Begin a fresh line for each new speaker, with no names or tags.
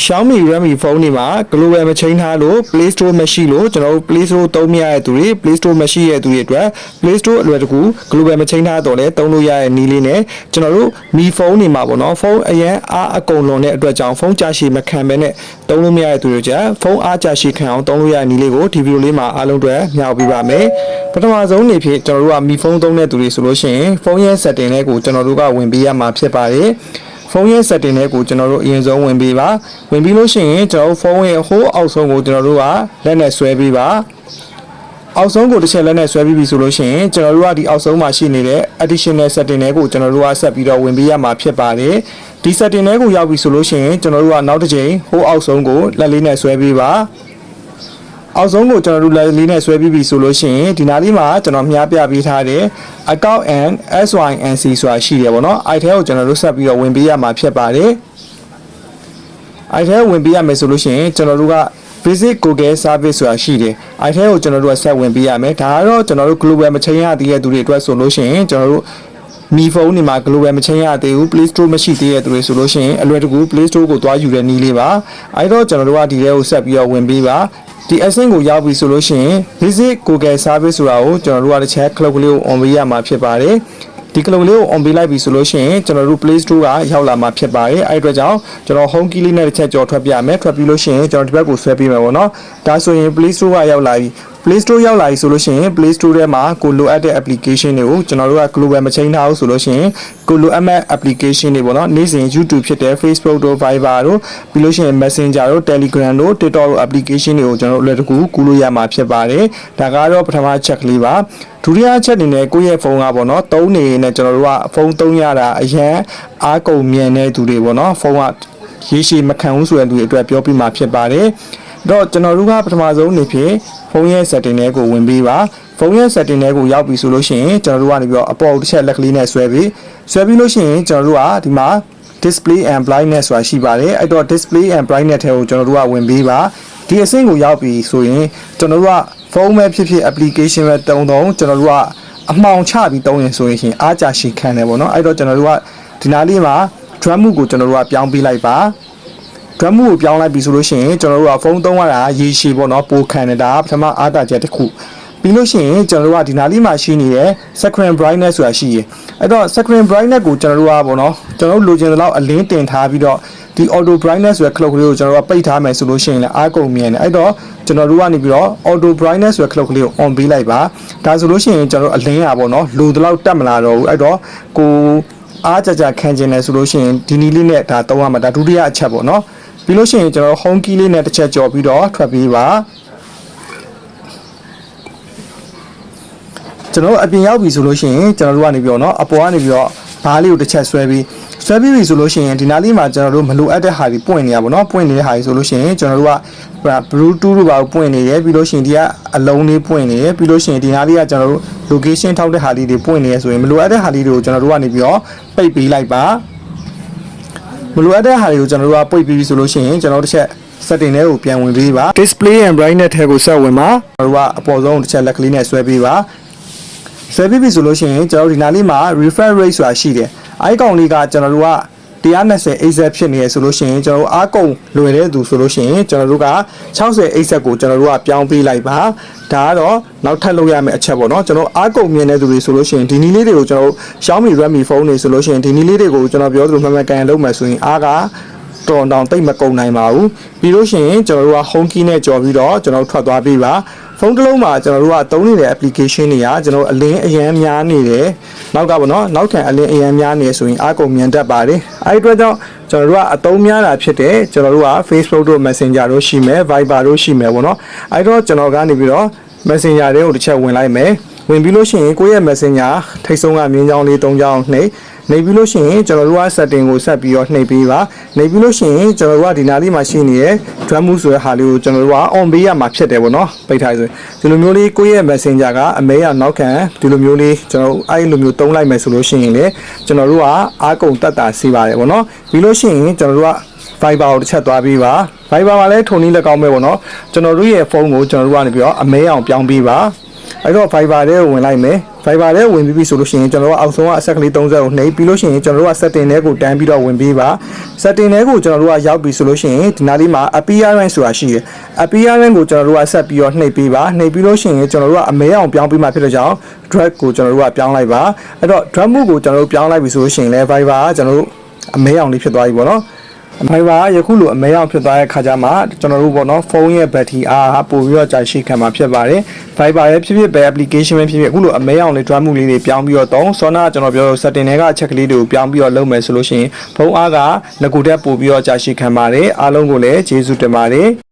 Xiaomi Redmi ဖုန်းတွေမှာ global မချိန်ထားလို့ Play Store မရှိလို့ကျွန်တော်တို့ Play Store သုံးမရတဲ့သူတွေ Play Store မရှိတဲ့သူတွေအတွက် Play Store အလွယ်တကူ global မချိန်ထားတော့လဲသုံးလို့ရတဲ့နည်းလေးနဲ့ကျွန်တော်တို့မီဖုန်းတွေမှာပေါ့နော်ဖုန်းအရင်အားအကုန်လွန်တဲ့အတွက်ကြောင့်ဖုန်းကြာရှည်မခံဘဲနဲ့သုံးလို့မရတဲ့သူတွေကြဖုန်းအားကြာရှည်ခံအောင်သုံးလို့ရတဲ့နည်းလေးကိုဒီဗီဒီယိုလေးမှာအားလုံးအတွက်မျှဝေပေးပါမယ်ပထမဆုံးအနေဖြင့်ကျွန်တော်တို့ကမီဖုန်းသုံးတဲ့သူတွေဆိုလို့ရှိရင်ဖုန်းရဲ့ setting တွေကိုကျွန်တော်တို့ကဝင်ပေးရမှာဖြစ်ပါတယ် ဖုန်းရဲ့ setting တွေကိုကျွန်တော်တို့အရင်ဆုံးဝင်ပေးပါဝင်ပြီးလို့ရှိရင်ကျွန်တော်တို့ဖုန်းရဲ့ဟိုးအောက်ဆုံးကိုကျွန်တော်တို့ကလက်နဲ့ဆွဲပေးပါအောက်ဆုံးကိုတစ်ချက်လက်နဲ့ဆွဲပြီးပြီဆိုလို့ရှိရင်ကျွန်တော်တို့ကဒီအောက်ဆုံးမှာရှိနေတဲ့ additional setting တွေကိုကျွန်တော်တို့ကဆက်ပြီးတော့ဝင်ပေးရမှာဖြစ်ပါတယ်ဒီ setting တွေကိုရောက်ပြီဆိုလို့ရှိရင်ကျွန်တော်တို့ကနောက်တစ်ချိန်ဟိုးအောက်ဆုံးကိုလက်လေးနဲ့ဆွဲပေးပါ အောက်ဆုံးကိုကျွန်တော်တို့လက်လေးနဲ့ဆွဲပြီးပြီဆိုလို့ရှိရင်ဒီနားလေးမှာကျွန်တော်မြားပြပေးထားတဲ့ account and SYNC ဆိုတာရှိတယ်ပေါ့နော်အဲ့ထဲကိုကျွန်တော်တို့ဆက်ပြီးတော့ဝင်ပေးရမှာဖြစ်ပါတယ်အဲ့ထဲဝင်ပေးရမယ်ဆိုလို့ရှိရင်ကျွန်တော်တို့က visit google service ဆိုတာရှိတယ်အဲ့ထဲကိုကျွန်တော်တို့ကဆက်ဝင်ပေးရမယ်ဒါကတော့ကျွန်တော်တို့ global မချိန်ရသေးတဲ့သူတွေအတွက်ဆိုလို့ရှိရင်ကျွန်တော်တို့မီဖုန်းတွေမှာ global မချိန်ရသေးဘူး Play Store မရှိသေးတဲ့သူတွေဆိုလို့ရှိရင်အလွယ်တကူ Play Store ကိုသွားယူတဲ့နည်းလေးပါအဲ့တော့ကျွန်တော်တို့ကဒီထဲကိုဆက်ပြီးတော့ဝင်ပေးပါ ဒီအဆင့်ကိုရောက်ပြီဆိုလို့ရှိရင် visit google service ဆိုတာကိုကျွန်တော်တို့ကတစ်ချက် club ကလေးကို on ပေးရမှာဖြစ်ပါတယ် ဒီကလုံးလေးကို on ပေးလိုက်ပြီဆိုလို့ရှိရင်ကျွန်တော်တို့ Play Store ကရောက်လာမှာဖြစ်ပါတယ်အဲ့ဒီအတွက်ကြောင့်ကျွန်တော် home key လေးနဲ့တစ်ချက်ကြော်ထွက်ပြမယ်ထွက်ပြီးလို့ရှိရင်ကျွန်တော်ဒီဘက်ကိုဆွဲပေးမယ်ပေါ့နော်ဒါဆိုရင် Play Store ကရောက်လာပြီ Play Store ရောက်လာပြီဆိုလို့ရှိရင် Play Store ထဲမှာကိုလိုအပ်တဲ့ application တွေကိုကျွန်တော်တို့က global မချိန်ထားဘူးဆိုလို့ရှိရင်ကိုလိုအပ်မဲ့ application တွေပေါ့နော်နေ့စဉ် YouTube ဖြစ်တဲ့ Facebook တို့ Viber တို့ပြီးလို့ရှိရင် Messenger တို့ Telegram တို့ TikTok တို့ application တွေကိုကျွန်တော်တို့အလွယ်တကူကူးလို့ရမှာဖြစ်ပါတယ်ဒါကတော့ပထမချက်ကလေးပါ ဒုတိယချက်အနေနဲ့ကိုယ့်ရဲ့ဖုန်းကပေါ့နော်သုံးနေနေကျွန်တော်တို့ကဖုန်းသုံးရတာအရန်အားကုန်မြန်တဲ့သူတွေပေါ့နော်ဖုန်းကရေရှည်မခံဘူးဆိုတဲ့သူတွေအတွက်ပြောပြမှာဖြစ်ပါတယ်တော့ကျွန်တော်တို့ကပထမဆုံးအနေဖြင့်ဖုန်းရဲ့ setting တွေကိုဝင်ပေးပါဖုန်းရဲ့ setting တွေကိုရောက်ပြီဆိုလို့ရှိရင်ကျွန်တော်တို့ကနေပြီးတော့အပေါ်တစ်ချက်လက်ကလေးနဲ့ဆွဲပြီးဆွဲပြီးလို့ရှိရင်ကျွန်တော်တို့ကဒီမှာ display and brightness ဆိုတာရှိပါတယ်အဲ့တော့ display and brightness ထဲကိုကျွန်တော်တို့ကဝင်ပေးပါဒီအဆင့်ကိုရောက်ပြီဆိုရင်ကျွန်တော်တို့က ဖုန်းပဲဖြစ်ဖြစ် application ပဲတုံတုံကျွန်တော်တို့ကအမှောင်ချပြီးတုံးရင်ဆိုရင်အားကြရှိခံတယ်ပေါ့နော်အဲ့တော့ကျွန်တော်တို့ကဒီနားလေးမှာ drum မှုကိုကျွန်တော်တို့ကပြောင်းပေးလိုက်ပါဒရမ်မှုကိုပြောင်းလိုက်ပြီဆိုလို့ရှိရင်ကျွန်တော်တို့ကဖုန်းသုံးရတာရေရှည်ပေါ့နော်ပိုခံနေတာပထမအားတာချက်တစ်ခုပြီးလို့ရှိရင်ကျွန်တော်တို့ကဒီနားလေးမှာရှိနေတဲ့ screen brightness ဆိုတာရှိရယ်အဲ့တော့ screen brightness ကိုကျွန်တော်တို့ကပေါ့နော်ကျွန်တော်တို့လိုချင်တဲ့လောက်အလင်းတင်ထားပြီးတော့ ဒီ auto brightness ဆိုတဲ့ clock ကလေးကိုကျွန်တော်တို့ကပိတ်ထားမယ်ဆိုလို့ရှိရင်လည်းအားကုန်မြင်တယ်အဲ့တော့ကျွန်တော်တို့ကနေပြီးတော့ auto brightness ဆိုတဲ့ clock ကလေးကို on ပေးလိုက်ပါဒါဆိုလို့ရှိရင်ကျွန်တော်တို့အလင်းရပေါ့နော်လိုတလောက်တက်မလာတော့ဘူးအဲ့တော့ကိုအားကြကြခံကျင်တယ်ဆိုလို့ရှိရင်ဒီနီးလေးနဲ့ဒါသုံးရမှာဒါဒုတိယအချက်ပေါ့နော် ပြီးလို့ရှိရင်ကျွန်တော် home key လေးနဲ့တစ်ချက်ကြော်ပြီးတော့ထွက်ပြီးပါကျွန်တော်တို့အပြင်ရောက်ပြီဆိုလို့ရှိရင်ကျွန်တော်တို့ကနေပြီးတော့เนาะအပေါ်ကနေပြီးတော့ ဘားလေးကိုတစ်ချက်ဆွဲပြီးဆွဲပြီးပြီဆိုလို့ရှိရင်ဒီနားလေးမှာကျွန်တော်တို့မလိုအပ်တဲ့ဟာတွေပွင့်နေရပါတော့ပွင့်နေတဲ့ဟာတွေဆိုလို့ရှိရင်ကျွန်တော်တို့က Bluetooth တို့ပါပွင့်နေတယ်ပြီးလို့ရှိရင်ဒီကအလုံးလေးပွင့်နေတယ်ပြီးလို့ရှိရင်ဒီနားလေးကကျွန်တော်တို့ location ထောက်တဲ့ဟာလေးတွေပွင့်နေရဆိုရင်မလိုအပ်တဲ့ဟာလေးတွေကိုကျွန်တော်တို့ကနေပြီးတော့ပိတ်ပေးလိုက်ပါမလိုအပ်တဲ့ဟာတွေကိုကျွန်တော်တို့ကပိတ်ပြီးပြီဆိုလို့ရှိရင်ကျွန်တော်တို့တစ်ချက် setting တွေကိုပြန်ဝင်ပေးပါ display and brightness ထဲကိုဆက်ဝင်ပါကျွန်တော်တို့ကအပေါ်ဆုံးတစ်ချက်လက်ကလေးနဲ့ဆွဲပေးပါ ဆွဲပြီးပြီဆိုလို့ရှိရင်ကျွန်တော်တို့ဒီနားလေးမှာ refresh rate ဆိုတာရှိတယ်အဲဒီကောင်လေးကကျွန်တော်တို့က120 AZ ဖြစ်နေရဆိုလို့ရှိရင်ကျွန်တော်တို့အားကုန်လွယ်တဲ့သူဆိုလို့ရှိရင်ကျွန်တော်တို့က60 AZ ကိုကျွန်တော်တို့ကပြောင်းပေးလိုက်ပါဒါကတော့နောက်ထပ်လုပ်ရမယ့်အချက်ပေါ့နော်ကျွန်တော်အားကုန်မြင်တဲ့သူတွေဆိုလို့ရှိရင်ဒီနည်းလေးတွေကိုကျွန်တော်တို့ Xiaomi Redmi ဖုန်းတွေဆိုလို့ရှိရင်ဒီနည်းလေးတွေကိုကျွန်တော်ပြောသလိုမှန်မှန်ကန်ကန်လုပ်မယ်ဆိုရင်အားက တော်တောင်တိတ်မကုန်နိုင်ပါဘူးပြီးလို့ရှိရင်ကျွန်တော်တို့က home key နဲ့ကြော်ပြီးတော့ကျွန်တော်တို့ထွက်သွားပြီးပါဖုန်းတစ်လုံးမှာကျွန်တော်တို့ကသုံးနေတဲ့ application တွေကကျွန်တော်အလင်းအရန်များနေတယ်နောက်ကပေါ့နော်နောက်ထပ်အလင်းအရန်များနေဆိုရင်အားကုန်မြန်တတ်ပါတယ်အဲဒီအတွက်ကြောင့်ကျွန်တော်တို့ကအသုံးများတာဖြစ်တယ်ကျွန်တော်တို့က Facebook တို့ Messenger တို့ရှိမယ် Viber တို့ရှိမယ်ပေါ့နော်အဲဒီတော့ကျွန်တော်ကနေပြီးတော့ Messenger တွေကိုတစ်ချက်ဝင်လိုက်မယ် ဝင်ပြီးလို့ရှိရင်ကိုယ့်ရဲ့ Messenger ထိတ်ဆုံးကမြင်းချောင်းလေး၃ချောင်းနှိပ်နေပြီးလို့ရှိရင်ကျွန်တော်တို့က setting ကိုဆက်ပြီးတော့နှိပ်ပေးပါနေပြီးလို့ရှိရင်ကျွန်တော်တို့ကဒီနားလေးမှာရှိနေတဲ့ drum မှုဆိုတဲ့ဟာလေးကိုကျွန်တော်တို့က on ပေးရမှာဖြစ်တယ်ပေါ့နော်ပိတ်ထားဆိုဒီလိုမျိုးလေးကိုယ့်ရဲ့ messenger ကအမဲရနောက်ခံဒီလိုမျိုးလေးကျွန်တော်တို့အဲ့လိုမျိုးတုံးလိုက်မယ်ဆိုလို့ရှိရင်လေကျွန်တော်တို့ကအားကုန်တက်တာစီးပါတယ်ပေါ့နော်ပြီးလို့ရှိရင်ကျွန်တော်တို့က Viber ကိုတစ်ချက်သွားပြီးပါ Viber မှာလည်းထုံနည်းလက်ကောင်းပဲပေါ့နော်ကျွန်တော်တို့ရဲ့ဖုန်းကိုကျွန်တော်တို့ကနေပြီးတော့အမဲအောင်ပြောင်းပြီးပါ အဲ့တော့ Fiverr ထဲကိုဝင်လိုက်မယ် Fiverr ထဲကိုဝင်ပြီးပြီဆိုလို့ရှိရင်ကျွန်တော်တို့အောက်ဆုံးကအဆက်ကလေး30ကိုနှိပ်ပြီးလို့ရှိရင်ကျွန်တော်တို့က setting ထဲကိုတန်းပြီးတော့ဝင်ပေးပါ setting ထဲကိုကျွန်တော်တို့ကရောက်ပြီဆိုလို့ရှိရင်ဒီနားလေးမှာ appearance ဆိုတာရှိတယ် appearance ကိုကျွန်တော်တို့ကဆက်ပြီးတော့နှိပ်ပေးပါနှိပ်ပြီးလို့ရှိရင်ကျွန်တော်တို့ကအမဲအောင်ပြောင်းပေးမှဖြစ်တဲ့ကြောင့် drag ကိုကျွန်တော်တို့ကပြောင်းလိုက်ပါအဲ့တော့ drag move ကိုကျွန်တော်တို့ပြောင်းလိုက်ပြီဆိုလို့ရှိရင်လည်း Fiverr ကကျွန်တော်တို့အမဲအောင်လေးဖြစ်သွားပြီပေါ့နော် မိုင်ဘာယခုလိုအမဲအောင်ဖြစ်သွားတဲ့ခါကျမှကျွန်တော်တို့ပေါ့နော်ဖုန်းရဲ့ဘက်ထရီအားဟာပို့ပြီးတော့ကြာရှည်ခံမှာဖြစ်ပါတယ်။ Viber ရဲ့ဖြစ်ဖြစ်ပဲ application ပဲဖြစ်ဖြစ်အခုလိုအမဲအောင်လေး drum မှုလေးတွေပြောင်းပြီးတော့တောင်းစောနာကျွန်တော်ပြော setting တွေကအချက်ကလေးတွေကိုပြောင်းပြီးတော့လုပ်မယ်ဆိုလို့ရှိရင်ဖုန်းအားကငကူတက်ပို့ပြီးတော့ကြာရှည်ခံပါတယ်အားလုံးကိုလည်းကျေးဇူးတင်ပါတယ်